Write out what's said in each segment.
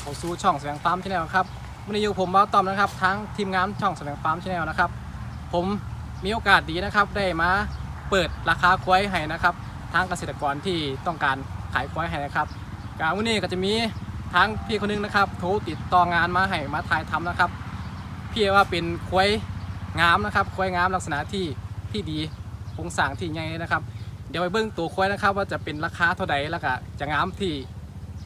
เขาสู่ช่องแสวงฟาร์มชาแนลครับวันนี้อยู่ผมบ้าตอมนะครับ ทั้งทีมงานช่องแสวงฟาร์มชาแนลนะครับ ผมมีโอกาสดีนะครับ ได้มาเปิดราคาควายให้นะครับทางเกษตรกรที่ต้องการขายควายให้นะครับการวันนี้ก็จะมีทั้งพี่คนหนึงนะครับโทรติดต่องานมาให้มาถ่ายทำนะครับ พี่ว่าเป็นควายงามนะครับควายงามลักษณะที่ที่ดีโครงสร้างที่ใหญ่นะครับ เดี๋ยวไปเบิ้งตัวควายนะครับ ว่าจะเป็นราคาเท่าใดแล้วก็จะงามที่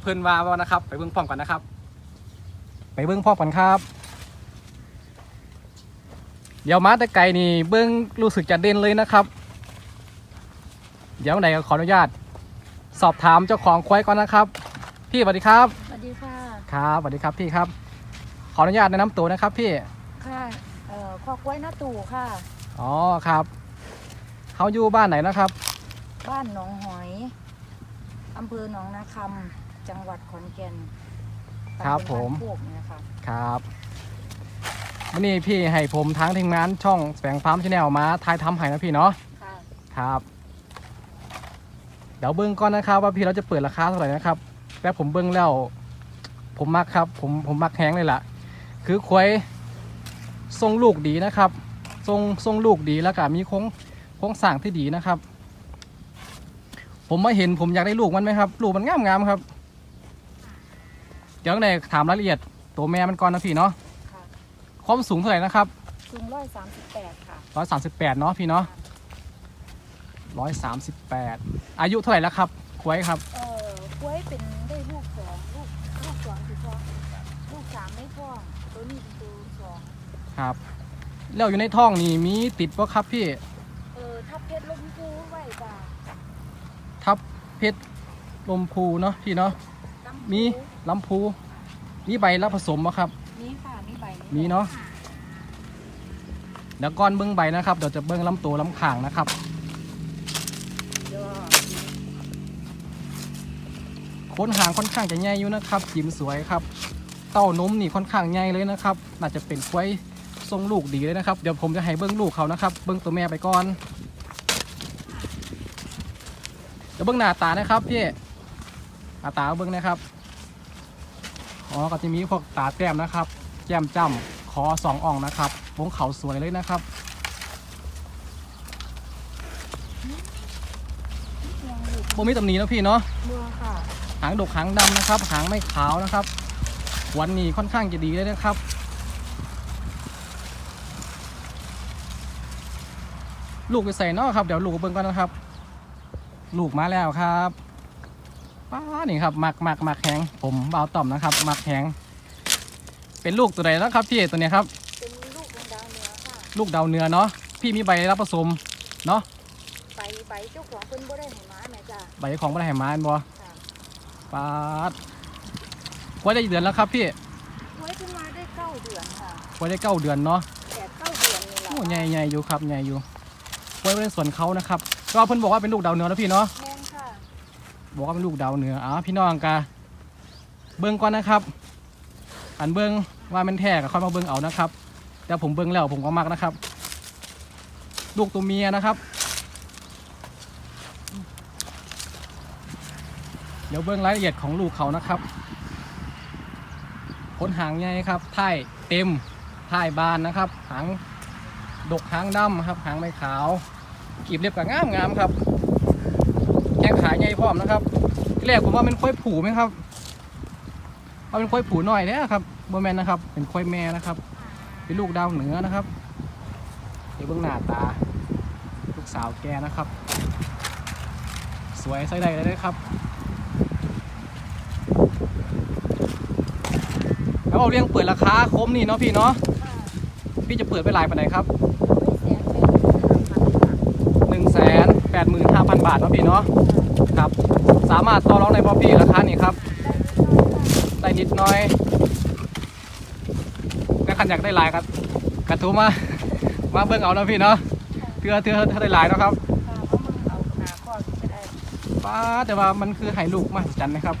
เพิ่นว่าว่านะครับ ไปเบิ้งพร้อมกันนะครับ ไปเบิ้งพร้อมกันครับ เดี๋ยวมาแต่ไกลนี่เบิ้งรู้สึกจะเด่นเลยนะครับ เดี๋ยวไหนก็ขออนุญาต สอบถามเจ้าของควายก่อนนะครับ พี่สวัสดีครับสวัสดีค่ะ ครับสวัสดีครับพี่ครับ ขออนุญาตแนะนำตัวนะครับพี่ค่ะเอ่อคอกล้วยหน้าตู่ค่ะ อ๋อครับเขาอยู่บ้านไหนนะครับ บ้านหนองหอยอำเภอหนองนาคำ จังหวัดขอนแก่นครับตำลผมบ้านโคกนี่นะคะครับวันนี้พี่ให้ผมทั้งทีมงานช่องแสงฟาร์มชาแนลมาทายทำให้นะพี่เนาะ ค่ะครับ เดี๋ยวเบิ้งก่อนนะครับ ว่าพี่เราจะเปิดราคาเท่าไหร่นะครับ แล้วผมเบิ้งแล้ว ผมมักครับ ผมผมมักแห้งเลยล่ะ คือควายทรงลูกดีนะครับ ทรงทรงลูกดีแล้วก็มีโค้งโค้งสร้างที่ดีนะครับ ผมมาเห็นผมอยากได้ลูกมันไหมครับ ลูกมันงามงามๆครับ เดี๋ยวในถามรายละเอียดตัวแม่มันก่อนนะพี่เนาะค่ะความสูงเท่าไหร่นะครับสูงร้อยสามสิบแปดค่ะร้อยสามสิบแปดเนาะพี่เนาะร้อยสามสิบแปดอายุเท่าไหร่แล้วครับควายครับ เอ่อกล้วยเป็นได้ลูกสองลูกลูกสองคือท้องลูกสามไม่ท้องตัวนี้เป็นตัวสองครับ แล้วอยู่ในท้องนี่มีติดปะครับพี่ เออทับเพชรลมพูไว้จ้ะทับเพชรลมพูเนาะพี่เนาะลำพู มีลำพูมีใบรับผสมปะครับ มีค่ะ มีใบมีเนาะเดี๋ยวก่อนเบิ้งใบนะครับเดี๋ยวจะเบิ้งลำตัวลำข่างนะครับเดี๋ยวโค้นหางค่อนข้างจะใหญ่อยู่นะครับยิ้มสวยครับ เต้านมนี่ค่อนข้างใหญ่เลยนะครับ น่าจะเป็นควายทรงลูกดีเลยนะครับ เดี๋ยวผมจะให้เบิ้งลูกเขานะครับ เบิ้งตัวแม่ไปก่อนเดี๋ยวเบิ้งหน้าตานะครับพี่หน้าตาเบิ้งนะครับ อ๋อก็จะมีพวกตาแต้มนะครับ แก้มจ้ำคอสองอ่องนะครับวงเขาสวยเลยนะครับยังอยู่โบมีตำหนีนะพี่เนาะเมื่อค่ะ หางดกหางดำนะครับ หางไม่ขาวนะครับ วันนี้ค่อนข้างจะดีเลยนะครับลูกไปใส่เนอกครับ เดี๋ยวลูกเบิ่งก่อนนะครับ ลูกมาแล้วครับ ป้านี่ครับหมักหมักหมักแหงผมเบาต่อมนะครับหมักแหงเป็นลูกตัวไหนแล้วครับพี่ตัวเนี้ยครับ เป็นลูกของดาวเหนือค่ะลูกดาวเนื้อเนาะพี่มีใบรับผสมเนาะใบใบเจ้าของเพิ่นบ่ได้ให้มาแม่จ้ะใบของบรรหารมานบ่ค่ะป้าดไว้ได้กี่เดือนแล้วครับพี่ไว้เพิ่นมาได้เก้าเดือนค่ะไว้ได้เก้าเดือนเนาะแปดเก้าเดือนนี่แหละโอ้ใหญ่ใหญ่อยู่ครับใหญ่อยู่ไว้ไว้ในสวนเขานะครับก็เพิ่นบอกว่าเป็นลูกดาวเหนือแล้วพี่เนาะแม่นค่ะ บอกว่าเป็นลูกดาวเหนืออ๋อพี่น้องกะเบิ้งก่อนนะครับ อันเบิ้งว่ามันแท้ก็ค่อยมาเบิ้งเอานะครับ แต่ผมเบิ้งแล้วผมก็มักนะครับ ลูกตัวเมียนะครับ เดี๋ยวเบิ้งรายละเอียดของลูกเขานะครับขนหางใหญ่ครับท้ายเต็มท้ายบานนะครับ หางดกหางดำครับ หางไม่ขาวกีบเรียบกับงามงามๆครับ แข้งขาใหญ่พร้อมนะครับที่แรกผมว่าเป็นควายผูไหมครับว่าเป็นควายผูหน่อยเนี่ยครับโบแมนนะครับ เป็นควายแม่นะครับ เป็นลูกดาวเหนือนะครับเดี๋ยวเบื้องหน้าตา ลูกสาวแกนะครับ สวยใส่ได้เลยครับแล้วเราเรียงเปิดราคาคมนี่เนาะพี่เนาะพี่จะเปิดไปหลายปานไหนครับ 85,000 บาทนะพี่เนาะครับ สามารถต่อรองในพ่อพี่ราคานี่ครับได้นิดน้อยก็ขันอยากได้ลายครับกระทูมามาเบิ่งเอานะพี่เนาะเทือเทือเทือได้ลายนะครับป้าแต่ว่ามันคือไห่ลูกมหัศจรรย์นะครับ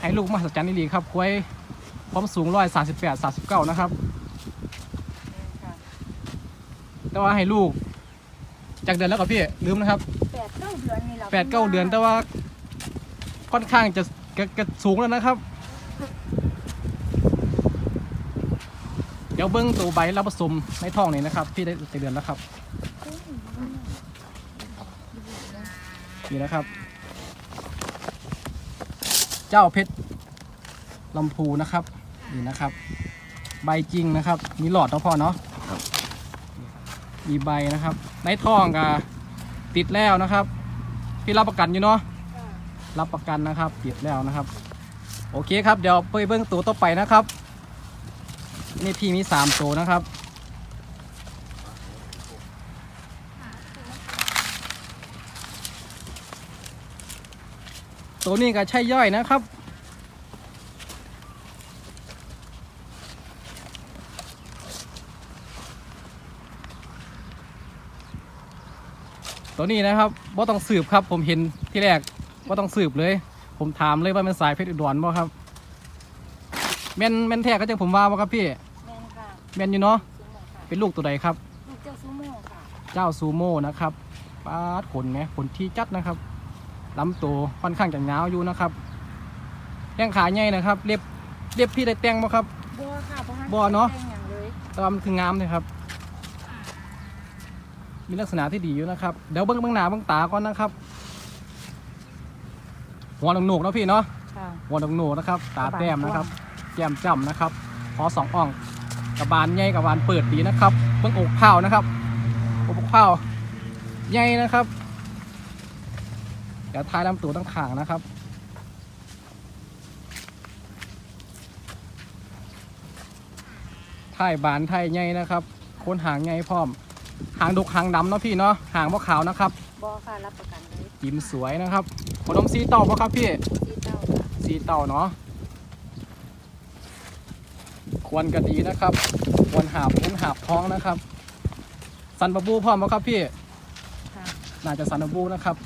ไห่ลูกมหัศจรรย์นี่ดีครับคุ้ยความสูงร้อยสามสิบแปดสามสิบเก้านะครับ แต่ว่าไห่ลูก จากเดือนแล้วกับพี่ลืมนะครับแปดเก้าเดือนนี่แหละแปดเก้าเดือนแต่ว่า ค่อนข้างจะก็ก็สูงแล้วนะครับ เดี๋ยวเบิ้งตัวใบรับผสมในท้องนี่นะครับ พี่ได้ได้เดือนแล้วครับนี่นะครับ เจ้าเพชรลำพูนะครับนี่นะครับ ใบจริงนะครับ มีหลอดเนาะพ่อเนาะมีใบนะครับ ในท้องก็ติดแล้วนะครับพี่รับประกันอยู่เนาะรับประกันนะครับ ติดแล้วนะครับ โอเคครับเดี๋ยวไปเบิ้งตัวต่อไปนะครับ นี่พี่มีสามตัวนะครับตัวนี้ก็ใช่ย่อยนะครับ ตัวนี้นะครับว่าต้องสืบครับ ผมเห็นที่แรกว่าต้องสืบเลย ผมถามเลยว่าเป็นสายเพชรอุดรบ่ครับแม่นแม่นแท้ก็จะผมว่าบ่ครับพี่แมนค่ะแม่นอยู่เนาะซูโม่ค่ะเป็นลูกตัวใดครับ ลูกเจ้าซูโม่ค่ะเจ้าซูโม่นะครับปาดขนไหมขนที่จัดนะครับลำตัวค่อนข้างจะยาวอยู่นะครับแข้งขาใหญ่นะครับเล็บเล็บพี่ได้แต่งบ่ครับ บัวค่ะเพราะว่าบัวเนอะแต่งอย่างเลยแต่ว่ามันคืองามเลยครับ มีลักษณะที่ดีอยู่นะครับ เดี๋ยวเบิ้งเบิ้งหนาเบิ้งตาก่อนนะครับ หัวหนกๆเนาะพี่เนาะค่ะ หัวหนกๆนะครับ ตาแต้มนะครับแก้มจ้ำนะครับคอสองอ่องกระบาลใหญ่กระบาลเปิดดีนะครับเบิ้งอกเผานะครับอกเผาใหญ่นะครับเดี๋ยวท้ายลำตัวตั้งขางนะครับท้ายบานท้ายใหญ่นะครับโคนหางใหญ่พร้อมหางดกหางดำเนาะพี่เนาะหางบ่ขาวนะครับบัวค่ะรับประกันเลยจิ้มสวยนะครับขนมซีเต่าปะครับพี่สีเต้าค่ะสีเต่าเนาะควรก็ดีนะครับควรหาบพุ้งหาบท้องนะครับ สันบะบูพร้อมปะครับพี่ ค่ะน่าจะสันบะบูนะครับ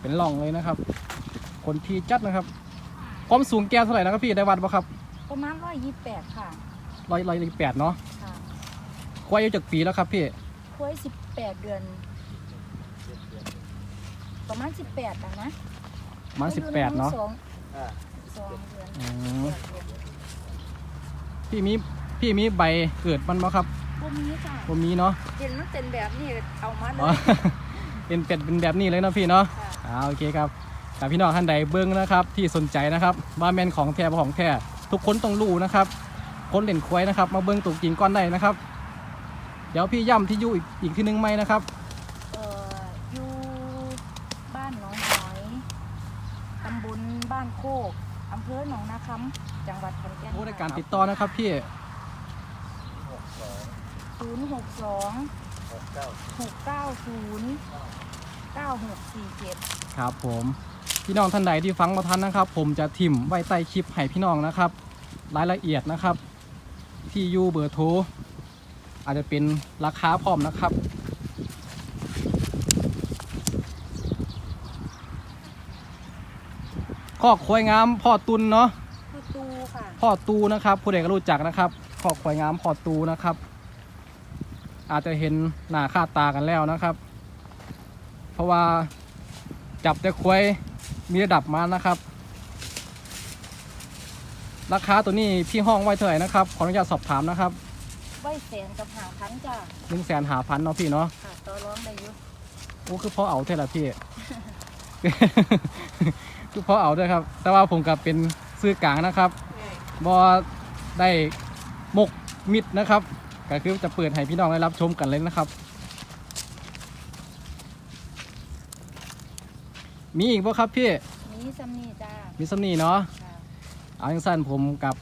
เป็นร่องเลยนะครับ คนที่จัดนะครับความสูงแก้วเท่าไหร่นะครับพี่ได้วัดปะครับประมาณร้อยยี่สิบแปดค่ะ ร้อยร้อยแปดเนาะค่ะควายอายุจากปีแล้วครับพี่ คุ้ยสิบแปดเดือน ประมาณสิบแปดนะนะประมันสิบแปดเนาะสองสองเดือนอืมแปดเดือนพี่มีพี่มีใบเกิดมันปะครับพวกนี้ค่ะผมมีเนาะเห็นมันเป็นแบบนี้เอามาเลอ๋อยเป็นเป็ดเป็นแบบนี้เลยเนาะพี่เนาะค่ะอ่าโอเคครับแต่พี่น้องท่านใดเบิ้งนะครับ ที่สนใจนะครับว่าแมนของแท้บ่ของแท้ทุกคนต้องรู้นะครับ คนเล่นควายนะครับ มาเบิ้งตัวจริงก่อนได้นะครับเดี๋ยวพี่ย่ำที่อยู่อีกอีกที่นึงไหมนะครับ เอ่ออยู่บ้านหนองหอยตำบลบ้านโคกอำเภอหนองนาคำจังหวัดขอนแก่นโอ้ในการติดต่อนะครับพี่ ศูนย์หกสองหกเก้าศูนย์เก้าหกสี่เจ็ด ครับผมพี่น้องท่านใดที่ฟังมาทันนะครับ ผมจะทิมไว้ใต้คลิปให้พี่น้องนะครับ รายละเอียดนะครับ ที่อยู่เบอร์โทร อาจจะเป็นราคาพร้อมนะครับข้อควายงามพ่อตุนเนาะประตูค่ะพ่อตูนะครับ ผู้ใดก็รู้จักนะครับข้อควายงามพ่อตูนะครับ อาจจะเห็นหน้าค่าตากันแล้วนะครับ เพราะว่าจับแต่ควายมีระดับมานะครับ ราคาตัวนี้พี่ห้องไว้เท่าไหร่นะครับ ขออนุญาตสอบถามนะครับ ไว้แสนกับหาพันจ้าหนึ่งแสนหาพันเนาะพี่เนาะค่ะต่อร้องได้อยุโอ้คือพ่อเอาเท่าไหร่พี่ คือพ่อเอาด้วยครับ แต่ว่าผมกับเป็นซื้อกลางนะครับบอได้มกมิดนะครับ ก็คือจะเปิดให้พี่น้องได้รับชมกันเลยนะครับ มีอีกบ่ครับพี่ มีซัมนี่จ้ามีสำนีเนาะค่ะ เอาอย่างสั้นผมกับ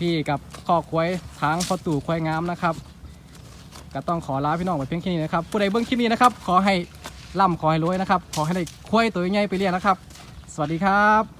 พี่กับข้อควายทางพ่อตู่ควายงามนะครับ ก็ต้องขอลาพี่น้องไปเพียงแค่นี้นะครับผู้ใดเบื้องคลิปนี้นะครับ ขอให้ล่ำขอให้รวยนะครับ ขอให้ได้ควายตัวใหญ่ไปเรียนนะครับ สวัสดีครับ